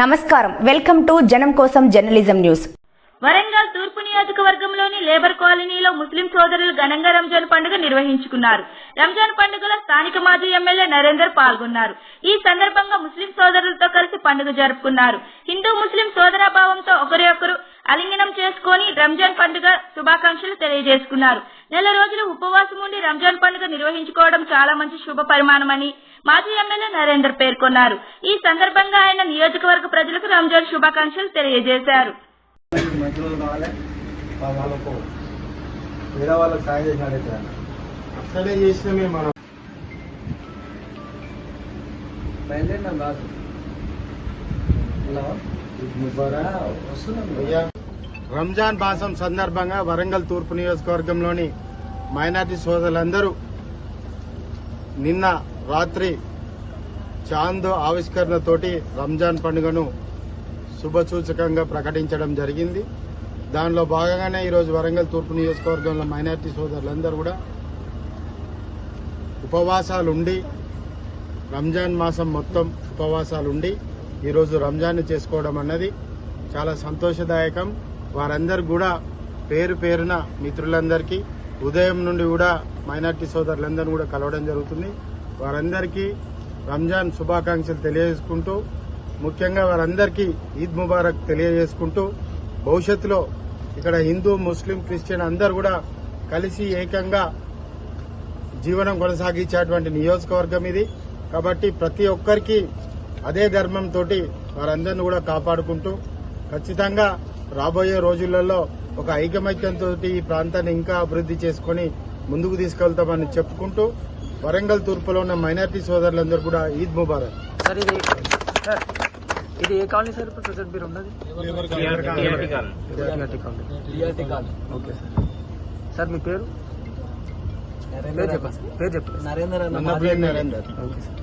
నమస్కారం. Welcome to జనం కోసం జర్నలిజం న్యూస్. వరంగల్ తూర్పు నియోజకవర్గంలోని లేబర్ కాలనీలో ముస్లిం సోదరులు ఘనంగా రంజాన్ పండుగ నిర్వహించుకున్నారు. రంజాన్ పండుగలో స్థానిక మాజీ ఎమ్మెల్యే నరేందర్ పాల్గొన్నారు. ఈ సందర్భంగా ముస్లిం సోదరులతో కలిసి పండుగ జరుపుకున్నారు. హిందూ ముస్లిం సోదరాభావంతో ఒకరి ఒకరు అలింగనం చేసుకొని రంజాన్ పండుగ శుభాకాంక్షలు తెలియజేసుకున్నారు. నెల రోజులు ఉపవాసం ఉండి రంజాన్ పండుగ నిర్వహించుకోవడం చాలా మంచి శుభ పరిమాణమని మాజీ ఎమ్మెల్యే నరేందర్ పేర్కొన్నారు. ఈ సందర్భంగా ఆయన నియోజకవర్గ ప్రజలకు రంజాన్ శుభాకాంక్షలు తెలియజేశారు. రంజాన్ మాసం సందర్భంగా వరంగల్ తూర్పు నియోజకవర్గంలోని మైనార్టీ సోదరులందరూ నిన్న రాత్రి చాంద్ ఆవిష్కరణతోటి రంజాన్ పండుగను శుభసూచకంగా ప్రకటించడం జరిగింది. దానిలో భాగంగానే ఈరోజు వరంగల్ తూర్పు నియోజకవర్గంలో మైనార్టీ సోదరులందరూ కూడా ఉపవాసాలు ఉండి రంజాన్ మాసం మొత్తం ఉపవాసాలు ఉండి ఈరోజు రంజాన్ చేసుకోవడం అన్నది చాలా సంతోషదాయకం. వారందరూ కూడా పేరు పేరున మిత్రులందరికీ ఉదయం నుండి కూడా మైనార్టీ సోదరులందరూ కూడా కలవడం జరుగుతుంది. వారందరికీ రంజాన్ శుభాకాంక్షలు తెలియజేసుకుంటూ ముఖ్యంగా వారందరికీ ఈద్ ముబారక్ తెలియజేసుకుంటూ భవిష్యత్తులో ఇక్కడ హిందూ ముస్లిం క్రిస్టియన్ అందరు కూడా కలిసి ఏకంగా జీవనం కొనసాగించేటువంటి నియోజకవర్గం ఇది. కాబట్టి ప్రతి ఒక్కరికి అదే ధర్మంతో వారందరిని కూడా కాపాడుకుంటూ ఖచ్చితంగా రాబోయే రోజులలో ఒక ఐకమత్యంతో ఈ ప్రాంతాన్ని ఇంకా అభివృద్ధి చేసుకొని ముందుకు తీసుకెళ్తామని చెప్పుకుంటూ వరంగల్ తూర్పులో ఉన్న మైనార్టీ సోదరులందరూ కూడా ఈద్ ముబారక్. సార్ ఇది సార్ ఇది ఏ కాలనీ సార్ ఇప్పుడు ప్రజెంట్ మీరు ఉన్నది? Okay sir. సార్ మీ పేరు? పేరు చెప్పండి. పేరు చెప్పండి. నరేందర్ నరేందర్. Okay sir.